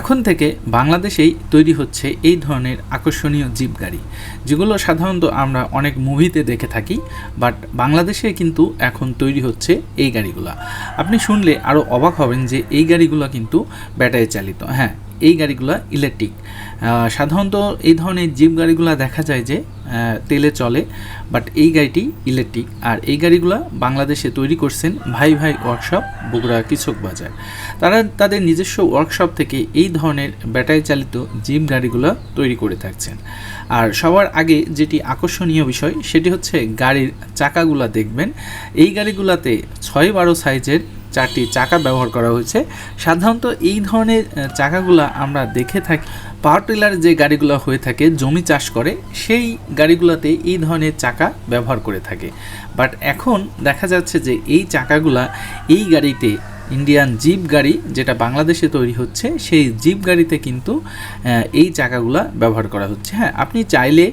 এখন থেকে বাংলাদেশেই তৈরি হচ্ছে এই ধরনের আকর্ষণীয় জিপ গাড়ি যেগুলো সাধারণত আমরা অনেক মুভিতে দেখে থাকি, বাট বাংলাদেশে কিন্তু এখন তৈরি হচ্ছে এই গাড়িগুলো। আপনি শুনলে আরও অবাক হবেন যে এই গাড়িগুলো কিন্তু ব্যাটারি চালিত হ্যাঁ এই গাড়িগুলো ইলেকট্রিক। সাধারণত এই ধরনের জিপ গাড়িগুলো দেখা যায় যে তেলে চলে বাট এই গাড়িটি ইলেকট্রিক আর এই গাড়িগুলো বাংলাদেশে তৈরি করছেন ভাই ভাই ওয়ার্কশপ বগুড়া কৃষক বাজার। তারা তাদের নিজস্ব ওয়ার্কশপ থেকে এই ধরনের ব্যাটারি চালিত জিপ গাড়িগুলো তৈরি করে থাকছেন। আর সবার আগে যেটি আকর্ষণীয় বিষয়, সেটি হচ্ছে গাড়ির চাকাগুলো দেখবেন। এই গাড়িগুলোতে ছয় বারো সাইজের চারটি চাকা ব্যবহার করা হয়েছে। সাধারণত এই ধরনের চাকাগুলো আমরা দেখে থাকি। পাওয়ার টিলার যে গাড়িগুলো হয়ে থাকে, জমি চাষ করে, সেই গাড়িগুলোতে এই ধরনের চাকা ব্যবহার করে থাকে। বাট এখন দেখা যাচ্ছে যে এই চাকাগুলা এই গাড়িতে ইন্ডিয়ান জিপ গাড়ি যেটা বাংলাদেশে তৈরি হচ্ছে, সেই জিপ গাড়িতে কিন্তু এই চাকাগুলা ব্যবহার করা হচ্ছে। হ্যাঁ আপনি চাইলে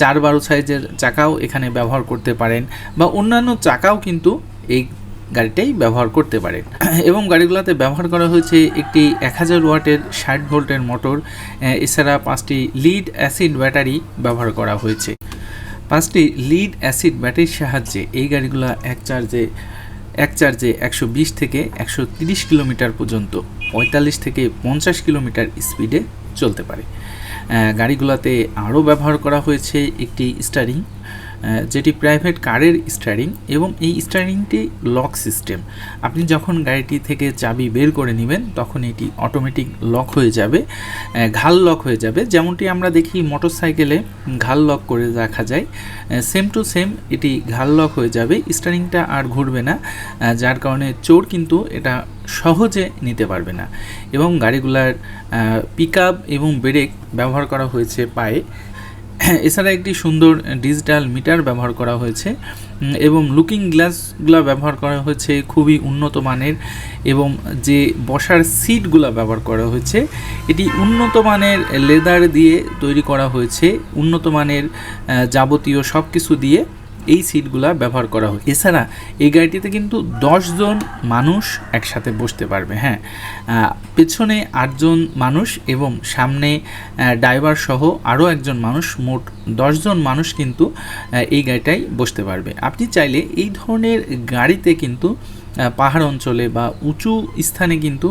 চার বারো সাইজের চাকাও এখানে ব্যবহার করতে পারেন। বা অন্যান্য চাকাও কিন্তু এই গাড়িটাই ব্যবহার করতে পারে এবং গাড়িগুলোতে ব্যবহার করা হয়েছে একটি এক হাজার ওয়াটের ষাট ভোল্টের মোটর এছাড়া পাঁচটি লিড অ্যাসিড ব্যাটারি ব্যবহার করা হয়েছে। পাঁচটি লিড অ্যাসিড ব্যাটারির সাহায্যে এই গাড়িগুলো এক চার্জে এক চার্জে একশো বিশ থেকে একশো তিরিশ কিলোমিটার পর্যন্ত, পঁয়তাল্লিশ থেকে পঞ্চাশ কিলোমিটার স্পিডে চলতে পারে। গাড়িগুলোতে আরও ব্যবহার করা হয়েছে একটি স্টারিং যেটি প্রাইভেট কারের স্টারিং এবং এই স্টারিংটি লক সিস্টেম আপনি যখন গাড়িটি থেকে চাবি বের করে নেবেন, তখন এটি অটোমেটিক লক হয়ে যাবে ঘাল লক হয়ে যাবে। যেমনটি আমরা দেখি মোটরসাইকেলে ঘাল লক করে রাখা যায় সেম টু সেম এটি ঘাল লক হয়ে যাবে। স্টারিংটা আর ঘুরবে না যার কারণে চোর কিন্তু এটা সহজে নিতে পারবে না। এবং গাড়িগুলার পিক এবং ব্রেক ব্যবহার করা হয়েছে পায়ে। এছাড়া একটি সুন্দর ডিজিটাল মিটার ব্যবহার করা হয়েছে। এবং লুকিং গ্লাসগুলো ব্যবহার করা হয়েছে, খুবই উন্নত মানের। এবং যে বসার সিটগুলো ব্যবহার করা হয়েছে, এটি উন্নত মানের লেদার দিয়ে তৈরি করা হয়েছে। উন্নত মানের যাবতীয় সব কিছু দিয়ে। এই সিটগুলো ব্যবহার করা হয়। এছাড়া এই গাড়িটিতে কিন্তু জন মানুষ একসাথে বসতে পারবে হ্যাঁ। পেছনে আটজন মানুষ এবং সামনে ড্রাইভার সহ আরও একজন মানুষ, মোট জন মানুষ কিন্তু এই গাড়িটাই বসতে পারবে। আপনি চাইলে এই ধরনের গাড়িতে কিন্তু পাহাড় অঞ্চলে বা উঁচু স্থানে কিন্তু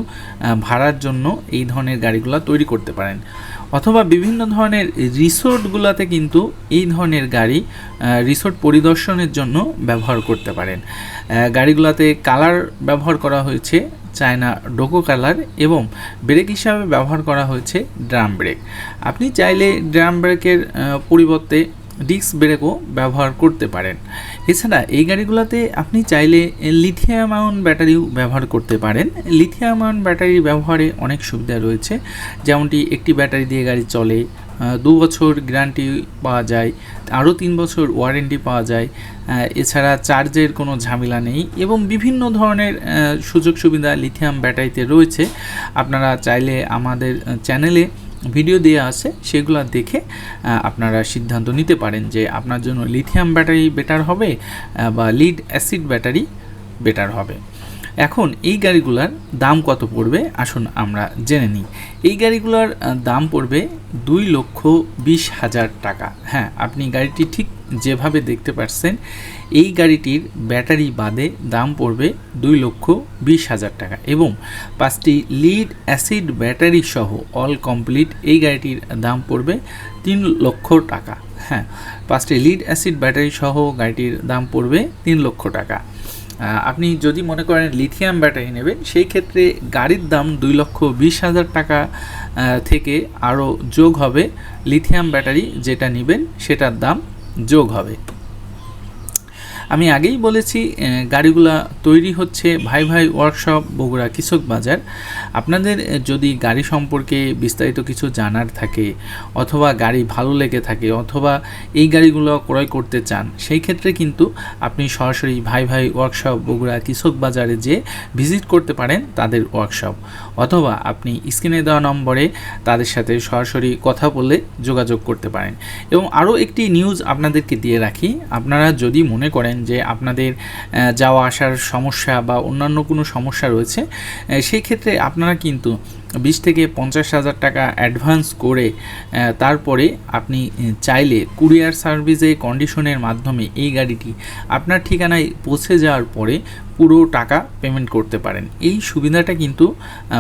ভাড়ার জন্য এই ধরনের গাড়িগুলো তৈরি করতে পারেন। অথবা বিভিন্ন ধরনের রিসোর্টগুলোতে কিন্তু এই ধরনের গাড়ি রিসোর্ট পরিদর্শনের জন্য ব্যবহার করতে পারেন। গাড়িগুলোতে কালার ব্যবহার করা হয়েছে, চায়না ডোকো কালার এবং ব্রেক হিসাবে ব্যবহার করা হয়েছে ড্রাম ব্রেক। আপনি চাইলে ড্রাম ব্রেকের পরিবর্তে ডিস্ক ব্রেকও ব্যবহার করতে পারেন। এছাড়া এই গাড়িগুলোতে আপনি চাইলে লিথিয়াম আয়ন ব্যাটারিও ব্যবহার করতে পারেন। লিথিয়াম আয়ন ব্যাটারির ব্যবহারে অনেক সুবিধা রয়েছে। যেমনটি একটি ব্যাটারি দিয়ে গাড়ি চলে দু বছর গ্যারান্টি পাওয়া যায়, আরও তিন বছর ওয়ারেন্টি পাওয়া যায় এছাড়া চার্জের কোনো ঝামেলা নেই এবং বিভিন্ন ধরনের সুযোগ সুবিধা লিথিয়াম ব্যাটারিতে রয়েছে। আপনারা চাইলে আমাদের চ্যানেলে ভিডিও দেওয়া আছে, সেগুলো দেখে আপনারা সিদ্ধান্ত নিতে পারেন যে আপনার জন্য লিথিয়াম ব্যাটারি বেটার হবে বা লিড অ্যাসিড ব্যাটারি বেটার হবে। এখন এই গাড়িগুলোর দাম কত পড়বে? আসুন আমরা জেনে নিই। এই গাড়িগুলোর দাম পড়বে দুই লক্ষ বিশ হাজার টাকা। হ্যাঁ আপনি গাড়িটি ঠিক যেভাবে দেখতে পাচ্ছেন, এই গাড়িটির ব্যাটারি বাদে দাম পড়বে দুই লক্ষ বিশ হাজার টাকা এবং পাঁচটি লিড অ্যাসিড ব্যাটারি সহ অল কমপ্লিট এই গাড়িটির দাম পড়বে তিন লক্ষ টাকা। হ্যাঁ পাঁচটি লিড অ্যাসিড ব্যাটারি সহ গাড়িটির দাম পড়বে তিন লক্ষ টাকা। আপনি যদি মনে করেন লিথিয়াম ব্যাটারি নেবেন, সেই ক্ষেত্রে গাড়ির দাম দুই লক্ষ বিশ হাজার টাকা থেকে আরও যোগ হবে লিথিয়াম ব্যাটারি যেটা নেবেন, সেটার দাম যোগ হবে। আমি আগেই বলেছি গাড়িগুলা তৈরি হচ্ছে ভাই ভাই ওয়ার্কশপ বগুড়া কৃষক বাজার। আপনাদের যদি গাড়ি সম্পর্কে বিস্তারিত কিছু জানার থাকে, অথবা গাড়ি ভালো লেগে থাকে, অথবা এই গাড়িগুলো ক্রয় করতে চান, সেই ক্ষেত্রে কিন্তু আপনি সরাসরি ভাই ভাই ওয়ার্কশপ বগুড়া কৃষক বাজারে যে ভিজিট করতে পারেন তাদের ওয়ার্কশপ অথবা আপনি স্ক্রিনে দেওয়া নম্বরে তাদের সাথে সরাসরি কথা বলে যোগাযোগ করতে পারেন। এবং আরও একটি নিউজ আপনাদেরকে দিয়ে রাখি। আপনারা যদি মনে করেন যে আপনাদের যাওয়া আসার সমস্যা বা অন্যান্য কোনো সমস্যা রয়েছে সেই ক্ষেত্রে আপনারা কিন্তু বিশ থেকে পঞ্চাশ হাজার টাকা অ্যাডভান্স করে তারপরে আপনি চাইলে কুরিয়ার সার্ভিসে কন্ডিশনের মাধ্যমে এই গাড়িটি আপনার ঠিকানায় পৌঁছে যাওয়ার পরে পুরো টাকা পেমেন্ট করতে পারেন। এই সুবিধাটা কিন্তু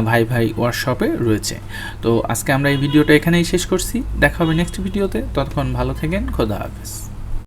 ভাই ভাই ওয়ার্কশপে রয়েছে। তো আজকে আমরা এই ভিডিওটা এখানেই শেষ করছি। দেখা হবে নেক্সট ভিডিওতে ততক্ষণ ভালো থাকেন। খোদা হাফেজ।